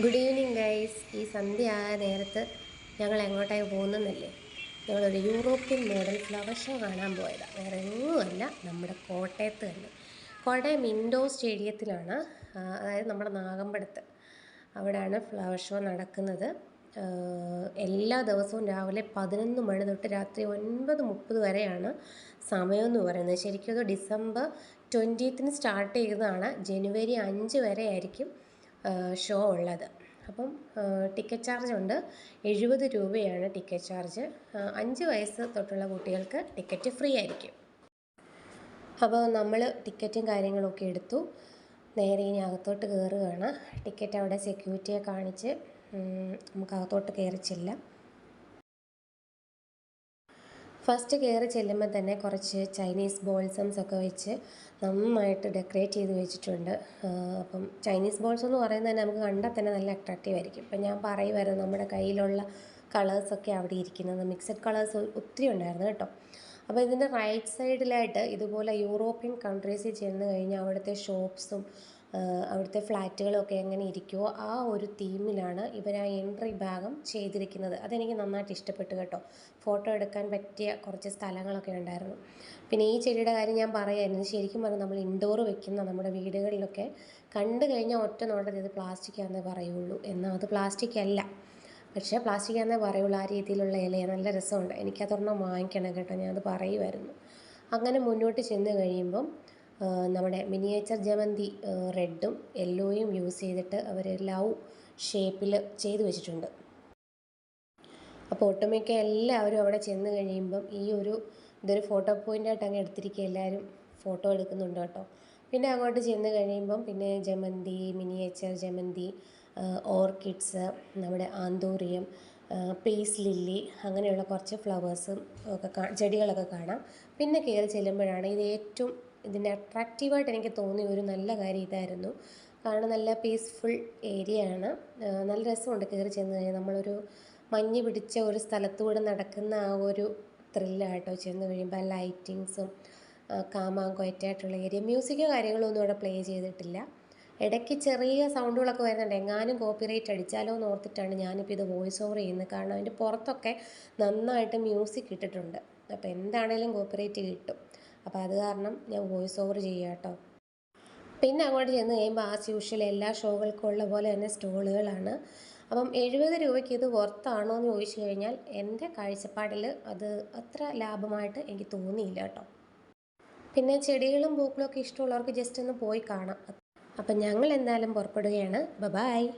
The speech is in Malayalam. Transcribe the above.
ഗുഡ് ഈവനിങ് ഗൈസ് ഈ സന്ധ്യ ആയ നേരത്ത് ഞങ്ങൾ എങ്ങോട്ടായി പോകുന്നല്ലേ ഞങ്ങളൊരു യൂറോപ്യൻ മോഡൽ ഫ്ലവർ ഷോ കാണാൻ പോയതാണ് വേറെ എങ്ങുമല്ല നമ്മുടെ കോട്ടയത്ത് തന്നെ. കോട്ടയം ഇൻഡോർ സ്റ്റേഡിയത്തിലാണ് അതായത് നമ്മുടെ നാഗമ്പടത്ത് അവിടെയാണ് ഫ്ലവർ ഷോ നടക്കുന്നത്. എല്ലാ ദിവസവും രാവിലെ പതിനൊന്ന് മണി തൊട്ട് രാത്രി ഒൻപത് മുപ്പത് വരെയാണ് സമയമെന്ന് പറയുന്നത്. ശരിക്കും അത് ഡിസംബർ ട്വന്റീത്തിന് സ്റ്റാർട്ട് ചെയ്തതാണ് ജനുവരി അഞ്ച് വരെ ആയിരിക്കും. ഷോ ഉള്ളത്. അപ്പം ടിക്കറ്റ് ചാർജ് ഉണ്ട്. എഴുപത് രൂപയാണ് ടിക്കറ്റ് ചാർജ്. അഞ്ച് വയസ്സ് തൊട്ടുള്ള കുട്ടികൾക്ക് ടിക്കറ്റ് ഫ്രീ ആയിരിക്കും. അപ്പോൾ നമ്മൾ ടിക്കറ്റും കാര്യങ്ങളൊക്കെ എടുത്തു. നേരെ ഇനി അകത്തോട്ട് കയറുകയാണ് ടിക്കറ്റ് അവിടെ സെക്യൂരിറ്റിയെ കാണിച്ച് നമുക്ക് അകത്തോട്ട് കയറി ചെല്ലാം ഫസ്റ്റ് കയറി ചെല്ലുമ്പോൾ തന്നെ കുറച്ച് ചൈനീസ് ബോൾസംസ് ഒക്കെ വെച്ച് നന്നായിട്ട് ഡെക്കറേറ്റ് ചെയ്ത് വെച്ചിട്ടുണ്ട്. അപ്പം ചൈനീസ് ബോൾസ് എന്ന് പറയുന്നത് തന്നെ നമുക്ക് കണ്ടാൽ തന്നെ നല്ല അട്രാക്റ്റീവ് ആയിരിക്കും. ഇപ്പം ഞാൻ പറയുമായിരുന്നു നമ്മുടെ കയ്യിലുള്ള കളേഴ്സൊക്കെ അവിടെ ഇരിക്കുന്നത്. മിക്സഡ് കളേഴ്സ് ഒത്തിരി ഉണ്ടായിരുന്നു കേട്ടോ. അപ്പോൾ ഇതിന്റെ റൈറ്റ് സൈഡിലായിട്ട് ഇതുപോലെ യൂറോപ്യൻ കൺട്രീസിൽ ചെന്ന് കഴിഞ്ഞാൽ അവിടുത്തെ ഷോപ്സും അവിടുത്തെ ഫ്ലാറ്റുകളൊക്കെ എങ്ങനെ ഇരിക്കുമോ ആ ഒരു തീമിലാണ് ഇവർ ആ എൻട്രി ഭാഗം ചെയ്തിരിക്കുന്നത്. അതെനിക്ക് നന്നായിട്ട് ഇഷ്ടപ്പെട്ടു കേട്ടോ. ഫോട്ടോ എടുക്കാൻ പറ്റിയ കുറച്ച് സ്ഥലങ്ങളൊക്കെ ഉണ്ടായിരുന്നു. പിന്നെ ഈ ചെടിയുടെ കാര്യം ഞാൻ പറയായിരുന്നു. ശരിക്കും പറഞ്ഞാൽ നമ്മൾ ഇൻഡോർ വെക്കുന്ന നമ്മുടെ വീടുകളിലൊക്കെ കണ്ടു കഴിഞ്ഞാൽ ഒറ്റ നോട്ടത്തിൽ ഇത് പ്ലാസ്റ്റിക് ആണെന്നേ പറയുള്ളൂ. എന്നാൽ അത് പ്ലാസ്റ്റിക് അല്ല. പക്ഷേ പ്ലാസ്റ്റിക് ആണെന്നേ പറയുള്ളൂ. ആ രീതിയിലുള്ള ഇലയാണ് നല്ല രസമുണ്ട്. എനിക്കതൊരെണ്ണം വാങ്ങിക്കണം കേട്ടോ. ഞാനത് പറയുമായിരുന്നു അങ്ങനെ മുന്നോട്ട് ചെന്ന് കഴിയുമ്പം നമ്മുടെ മിനിയേച്ചർ ജമന്തി റെഡും യെല്ലോയും യൂസ് ചെയ്തിട്ട് അവർ ലവ് ഷേപ്പിൽ ചെയ്തു വെച്ചിട്ടുണ്ട്. അപ്പോൾ ഒട്ടുമിക്ക എല്ലാവരും അവിടെ ചെന്ന് കഴിയുമ്പം ഈ ഒരു ഇതൊരു ഫോട്ടോ പോയിന്റായിട്ട് അങ്ങ് എടുത്തിരിക്കുക എല്ലാവരും ഫോട്ടോ എടുക്കുന്നുണ്ട് കേട്ടോ. പിന്നെ അങ്ങോട്ട് ചെന്ന് കഴിയുമ്പം പിന്നെ ജമന്തി മിനിയേച്ചർ ജമന്തി ഓർക്കിഡ്സ് നമ്മുടെ ആന്തൂറിയം പേസ് ലില്ലി അങ്ങനെയുള്ള കുറച്ച് ഫ്ലവേഴ്സും ഒക്കെ ചെടികളൊക്കെ കാണാം. പിന്നെ കയറി ചെല്ലുമ്പോഴാണ് ഇത് ഏറ്റവും ഇതിന്റെ അട്രാക്റ്റീവായിട്ട് എനിക്ക് തോന്നിയ ഒരു നല്ല കാര്യം ഇതായിരുന്നു. കാരണം നല്ല പീസ്ഫുൾ ഏരിയ ആണ്. നല്ല രസമുണ്ട് കയറി ചെന്ന് കഴിഞ്ഞാൽ. നമ്മളൊരു മഞ്ഞ് പിടിച്ച ഒരു സ്ഥലത്തൂടെ നടക്കുന്ന ആ ഒരു ത്രില്ലായിട്ടോ ചെന്ന് കഴിയുമ്പോൾ ലൈറ്റിങ്സും കാമാങ്കൊയറ്റായിട്ടുള്ള ഏരിയ മ്യൂസിക്കോ കാര്യങ്ങളോ ഒന്നും അവിടെ പ്ലേ ചെയ്തിട്ടില്ല. ഇടയ്ക്ക് ചെറിയ സൗണ്ടുകളൊക്കെ വരുന്നുണ്ട്. എങ്ങാനും കോപ്പിറൈറ്റ് അടിച്ചാലോ എന്ന് ഓർത്തിട്ടാണ് ഞാനിപ്പോൾ ഇത് വോയിസ് ഓവർ ചെയ്യുന്നത്. കാരണം അതിന്റെ പുറത്തൊക്കെ നന്നായിട്ട് മ്യൂസിക് ഇട്ടിട്ടുണ്ട്. അപ്പോൾ എന്താണേലും കോപ്പിറൈറ്റ് കിട്ടും. അപ്പോൾ അത് കാരണം ഞാൻ വോയിസ് ഓവർ ചെയ്യാം കേട്ടോ പിന്നെ അങ്ങോട്ട് ചെന്ന് കഴിയുമ്പോൾ ആസ് യൂഷ്വൽ എല്ലാ ഷോകൾക്കും ഉള്ള പോലെ തന്നെ സ്റ്റോളുകളാണ്. അപ്പം എഴുപത് രൂപയ്ക്ക് ഇത് വർത്താണോ എന്ന് ചോദിച്ചു കഴിഞ്ഞാൽ എന്റെ കാഴ്ചപ്പാടിൽ അത് അത്ര ലാഭമായിട്ട് എനിക്ക് തോന്നിയില്ല കേട്ടോ. പിന്നെ ചെടികളും പൂക്കളും ഒക്കെ ഇഷ്ടമുള്ളവർക്ക് ജസ്റ്റ് ഒന്ന് പോയി കാണാം. അപ്പം ഞങ്ങൾ എന്തായാലും പുറപ്പെടുകയാണ്. ബ ബായ്